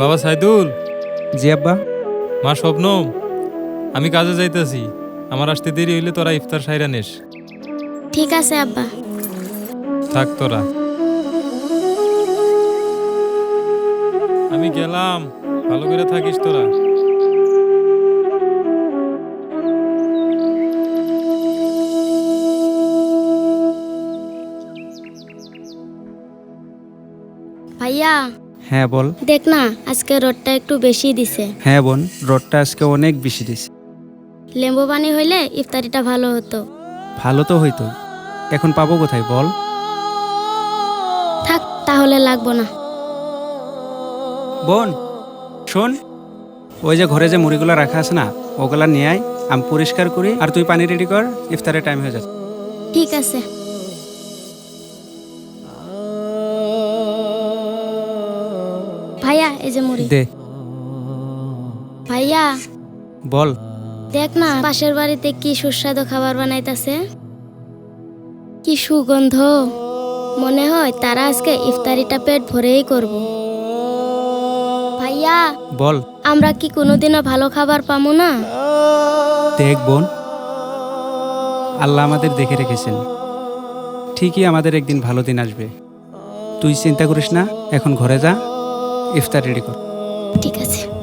বাবা সাইদুল। জি আব্বা। মা স্বপ্ন আমি কাজে যাইতেছি। আমার আসতে দেরি হইলে তোরা ইফতার সাইরা নিস। ঠিক আছে আব্বা। থাক তোরা। আমি গেলাম ভালো করে থাকিস তোরা। ভাইয়া। হ্যাঁ বল। দেখ না আজকে রোদটা একটু বেশি দিছে। হ্যাঁ বোন রোডটা আজকে অনেক বেশি দিছে। লেম্বু পানি হইলে ইফতারিটা ভালো হতো। ভালো তো হইতো এখন পাবো কোথায় বল? থাক তাহলে লাগবো না। বোন শোন ওই যে ঘরে যে মুড়িগুলো রাখা আছে না ওগুলা নিয়ে আয় আমি পরিষ্কার করি আর তুই পানি রেডি কর ইফতারের টাইম হয়ে যাচ্ছে। ঠিক আছে। এই যে মুড়ি। দে। ভাইয়া বল। দেখ না পাশের বাড়িতে কি সুস্বাদু খাবার বানাইতাছে? কি সুগন্ধ। মনে হয় তারা আজকে ইফতারিটা পেট ভরেই করব। ভাইয়া বল। আমরা কি কোনোদিনও ভালো খাবার পাবো না? দেখ বোন আল্লাহ আমাদের দেখে রেখেছেন। ঠিকই আমাদের একদিন ভালো দিন আসবে। তুই চিন্তা করিস না এখন ঘরে যা। ইফতার রেডি কর। ঠিক আছে।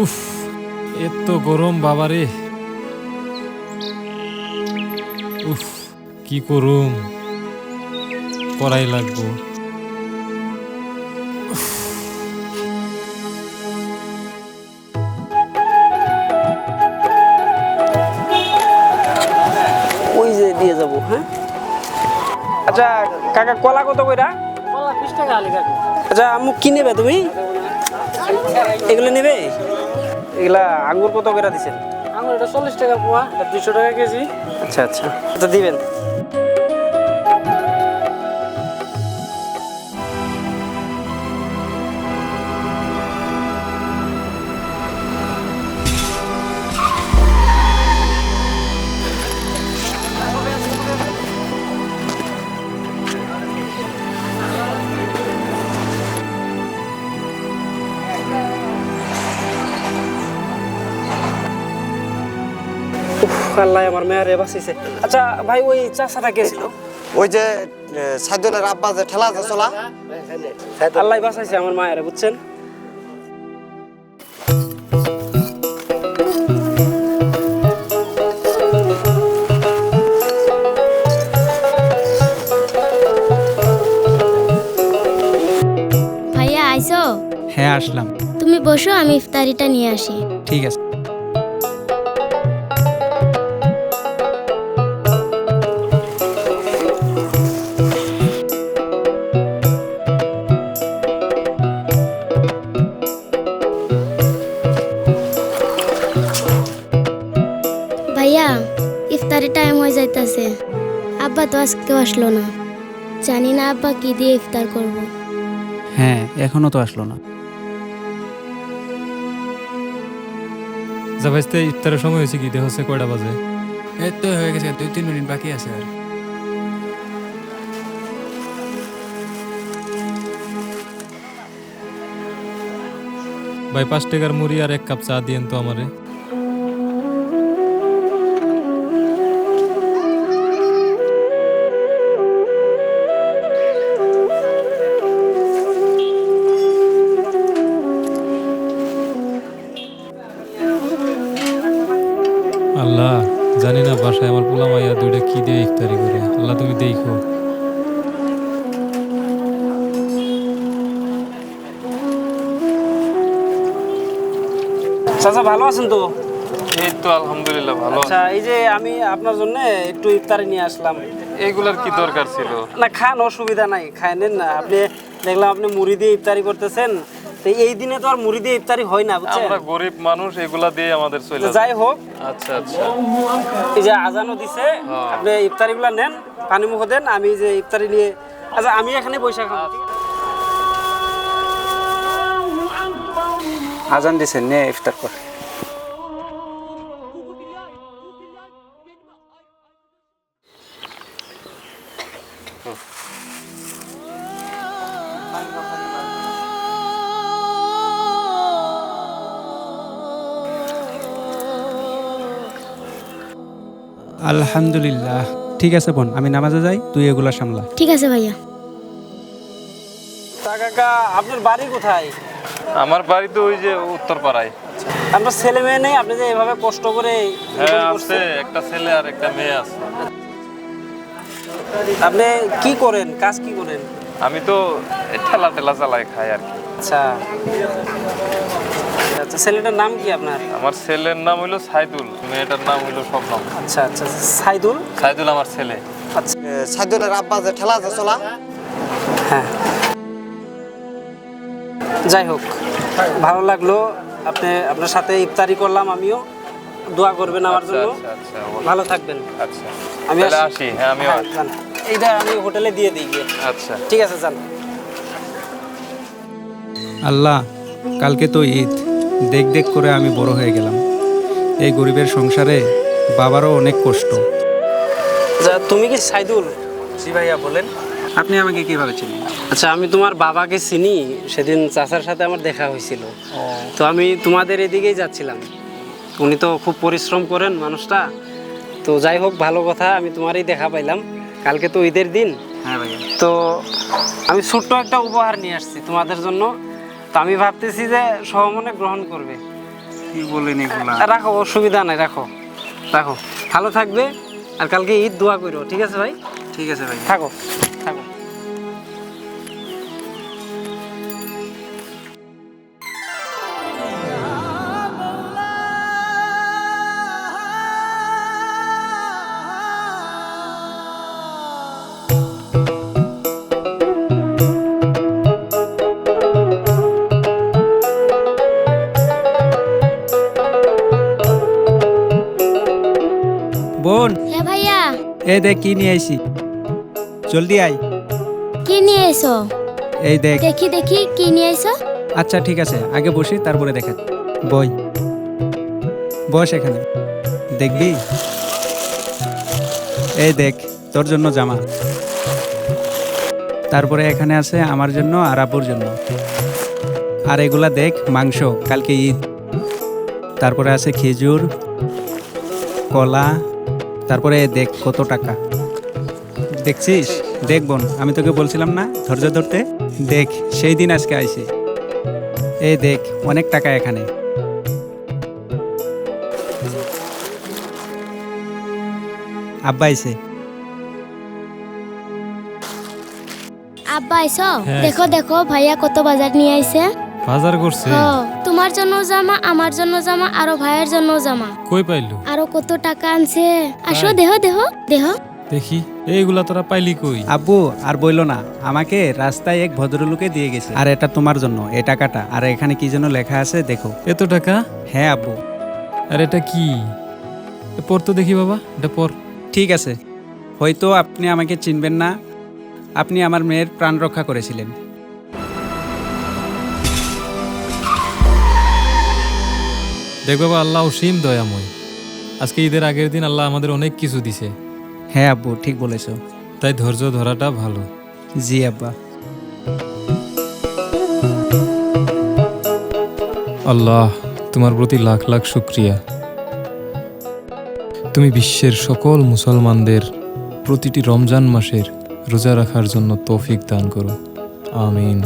উফ এত গরম বাবারে। উফ কি করুম করাই লাগবো। ওই যে দিয়ে যাব হ্যাঁ? আচ্ছা কাকা কলা কত কইরা? আচ্ছা আম্মু কি নেবে তুমি? এগুলো নেবে? এগুলা আঙ্গুর কত করে দিছেন? আঙুর এটা চল্লিশ টাকা পোয়া এটা দুইশো টাকা কেজি। আচ্ছা আচ্ছা। আচ্ছা দিবেন? আল্লাহ আমার মেয়ারে বাঁচিয়েছে। আচ্ছা ভাই ওই চাষাটা কে ছিল ওই যে সাইদুলের আব্বা যে ঠেলা আছে চলা। আল্লাহ বাঁচাইছে আমার মায়ের বুঝছেন? ভাইয়া আইছো হ্যাঁ আসলাম। তুমি বসো আমি ইফতারিটা নিয়ে আসি। ঠিক আছে। আজকেও আসলো না। জানি না আব্বা কি দিয়ে ইফতার করব। হ্যাঁ এখনও তো আসলো না। যা ভাইস্তে ইফতারের সময় হয়েছে কি? দেহ হচ্ছে কয়টা বাজে? এই তো হয়ে গেছে দুই তিন মিনিট বাকি আছে আর। ভাই পাঁচ টাকার মুড়ি আর এক কাপ চা দিয়েন তো আমারে। আল্লাহ জানি না বাসায় আমার পোলা মাইয়া দুইটা কি দিয়ে ইফতারি করে। আল্লাহ তুমি দেখো। চাচা ভালো আছেন তো? এই তো আলহামদুলিল্লাহ ভালো আচ্ছা এই যে আমি আপনার জন্য একটু ইফতারি নিয়ে আসলাম। এইগুলার কি দরকার ছিল? না খান অসুবিধা নাই খায় নেন না। আপনি দেখলাম আপনি মুড়ি দিয়ে ইফতারি করতেছেন। তো এই দিনে তো আর মুড়ি দিয়ে ইফতারি হয় না বুঝছেন? আমরা গরিব মানুষ এগুলা দিয়ে আমাদের চলে যাই হোক আচ্ছা আচ্ছা। এই যে আজানও দিছে আপনি ইফতারিগুলো নেন পানি মুখ দেন আমি যে ইফতারি নিয়ে আচ্ছা আমি এখানে বৈশাখ আছে? আজান দিছেন নে ইফতার কর আলহামদুলিল্লাহ। ঠিক আছে বোন আমি নামাজে যাই তুই এগুলা সামলা। ঠিক আছে ভাইয়া। তা কাকা আপনার বাড়ি কোথায়? আমার বাড়ি তো ওই যে উত্তর পাড়ায় আপনার ছেলে মেয়ে নেই? আপনি যে এভাবে কষ্ট করে হ্যাঁ আছে একটা ছেলে আর একটা মেয়ে আছে। আপনি কি করেন? কাজ কি করেন? আমি তো এই ঠেলা ঠেলা চালাই খাই আর কি। আচ্ছা। আচ্ছা ছেলেটার নাম কি আপনার? আমার ছেলের নাম হইল সাইদুল মেয়েটার নাম হইল স্বপ্নম আচ্ছা আচ্ছা সাইদুল? সাইদুল আমার ছেলে। আচ্ছা। সাইদুলের আব্বা যে ঠেলা আছে চলা। হ্যাঁ। যাই হোক ভালো লাগল। আপনি আপনার সাথে ইফতারি করলাম আমিও। দোয়া করবেন আমার আচ্ছা জন্য। আচ্ছা আচ্ছা ভালো থাকবেন। আচ্ছা। আমি আসি। আসি হ্যাঁ আমিও হ্যাঁ। এইটা আমি হোটেলে দিয়ে দিই গিয়ে। আচ্ছা। ঠিক আছে যান। আল্লাহ কালকে তো ঈদ। দেখ দেখ করে আমি বড় হয়ে গেলাম। এই গরিবের সংসারে বাবারও অনেক কষ্ট। আচ্ছা তুমি কি সাইদুল? জি ভাইয়া বলেন। আপনি আমাকে কীভাবে চিনি আচ্ছা আমি তোমার বাবাকে চিনি সেদিন চাচার সাথে আমার দেখা হয়েছিল। তো আমি তোমাদের এদিকেই যাচ্ছিলাম। উনি তো খুব পরিশ্রম করেন মানুষটা। তো যাই হোক ভালো কথা আমি তোমারই দেখা পাইলাম। কালকে তো ঈদের দিন। হ্যাঁ ভাইয়া। তো আমি ছোট্ট একটা উপহার নিয়ে আসছি তোমাদের জন্য। তো আমি ভাবতেছি যে সহমনে গ্রহণ করবে। কি বলেন এগুলা? রাখো অসুবিধা নাই রাখো। রাখো। ভালো থাকবে আর কালকে ঈদ দোয়া করো ঠিক আছে ভাই? ঠিক আছে ভাই। থাকো। এই দেখ কি নিয়ে আইছি? জলদি আয়। কি নিয়ে এসো এই দেখ। দেখি দেখি কি নিয়ে এসো আচ্ছা ঠিক আছে আগে বসি তারপরে দেখা। বই। বস এখানে। দেখবি? এই দেখ তোর জন্য জামা। তারপরে এখানে আছে আমার জন্য আর আপুর জন্য। আর এগুলা দেখ মাংস কালকে ঈদ। তারপরে আছে খেজুর কলা তারপরে দেখ কত টাকা। দেখছিস? দেখ বোন আমি তোকে বলছিলাম না ধৈর্য ধরতে? দেখ সেই দিন আজকে আইসি। এই দেখ অনেক টাকা এখানে। আব্বা আইসে আব্বা এসো হ্যাঁ। দেখো দেখো ভাইয়া কত বাজার নিয়ে আইছে? বাজার করছে। তোমার জন্য জামা আমার জন্য জামা আরও ভাইয়ের জন্য জামা। কই পাইলো? আরও কত টাকা আনছে? আসো দেহ দেহ দেহ। দেখি এইগুলা তোরা পাইলি কই? আব্বু আর বইলো না আমাকে রাস্তায় এক ভদ্রলোকে দিয়ে গেছে। আর এটা তোমার জন্য এই টাকাটা। আর এখানে কি যেন লেখা আছে দেখো। এত টাকা? হ্যাঁ আব্বু। আর এটা কি? পর তো দেখি বাবা এটা পর। ঠিক আছে। হয়তো আপনি আমাকে চিনবেন না। আপনি আমার মেয়ের প্রাণ রক্ষা করেছিলেন। দেখ বাবা আল্লাহ অসীম দয়াময়। আজকে ঈদের আগের দিন আল্লাহ আমাদের অনেক কিছু দিছে। হ্যাঁ আব্বু ঠিক বলেছ। তাই ধৈর্য ধরাটা ভালো। জি আব্বা। আল্লাহ তোমার প্রতি লাখ লাখ শুক্রিয়া। তুমি বিশ্বের সকল মুসলমানদের প্রতিটি রমজান মাসের রোজা রাখার জন্য তৌফিক দান করো। আমিন।